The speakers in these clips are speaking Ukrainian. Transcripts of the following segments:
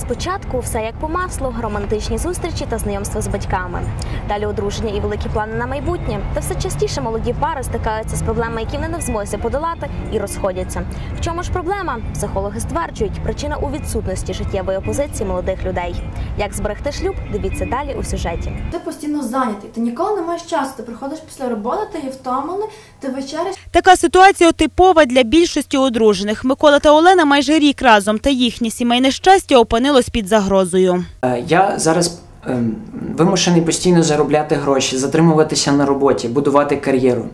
Спочатку все як по маслу, романтичні зустрічі та знайомства з батьками. Далі одруження і великі плани на майбутнє. Та все частіше молоді пари стикаються з проблемами, які вони не в змозі подолати, і розходяться. В чому ж проблема? Психологи стверджують, причина у відсутності життєвої опозиції молодих людей. Як зберегти шлюб? Дивіться далі у сюжеті. Ти постійно зайнятий, ти ніколи не маєш часу. Ти приходиш після роботи, ти є втомлений, ти вечеряш. Така ситуація типова для більшості одружених. Микола та Олена майже рік разом, та їхнє сімейне щастя опинилось під загрозою. Е, Я зараз ем, вимушений постійно заробляти гроші, затримуватися на роботі, будувати кар'єру.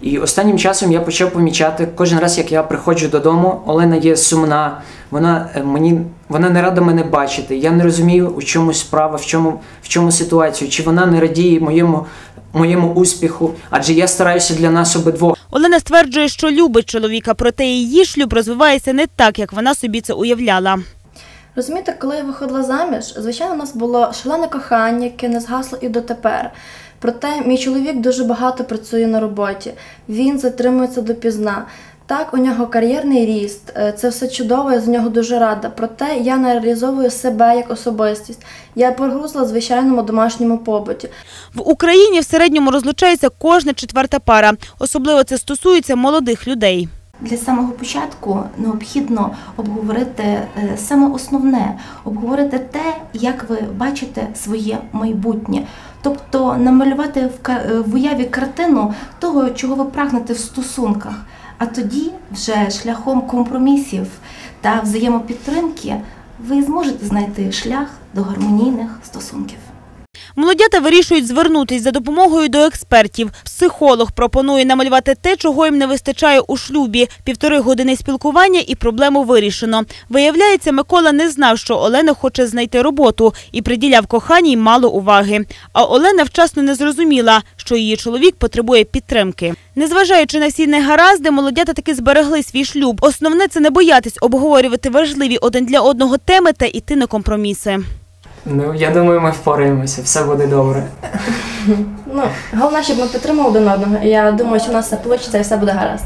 І останнім часом я почав помічати, кожен раз, як я приходжу додому, Олена є сумна, вона е, мені вона не рада мене бачити. Я не розумію, у чому справа, в чому, в чому ситуацію, чи вона не радіє моєму, моєму успіху, адже я стараюся для нас обидвох. Олена стверджує, що любить чоловіка, проте її шлюб розвивається не так, як вона собі це уявляла. Розумієте, коли я виходила заміж, звичайно, у нас було шалене кохання, яке не згасло і дотепер. Проте мій чоловік дуже багато працює на роботі. Він затримується допізна. Так, у нього кар'єрний ріст, е, це все чудово, я з нього дуже рада. Проте я не реалізовую себе як особистість. Я прогрузла в звичайному домашньому побуті. В Україні в середньому розлучається кожна четверта пара. Особливо це стосується молодих людей. Для самого початку необхідно обговорити е, саме основне, обговорити те, як ви бачите своє майбутнє. Тобто намалювати е, в уяві картину того, чого ви прагнете в стосунках. А тоді, вже шляхом компромісів та взаємопідтримки, ви зможете знайти шлях до гармонійних стосунків. Молодята вирішують звернутись за допомогою до експертів. Психолог пропонує намалювати те, чого їм не вистачає у шлюбі. Півтори години спілкування і проблему вирішено. Виявляється, Микола не знав, що Олена хоче знайти роботу і приділяв коханій мало уваги. А Олена вчасно не зрозуміла, що її чоловік потребує підтримки. Незважаючи на всі негаразди, молодята таки зберегли свій шлюб. Основне це не боятись обговорювати важливі один для одного теми та йти на компроміси. Ну, я думаю, ми впораємося, все буде добре. Ну, головне, щоб ми підтримали один одного. Я думаю, що в нас все вийде і все буде гаразд.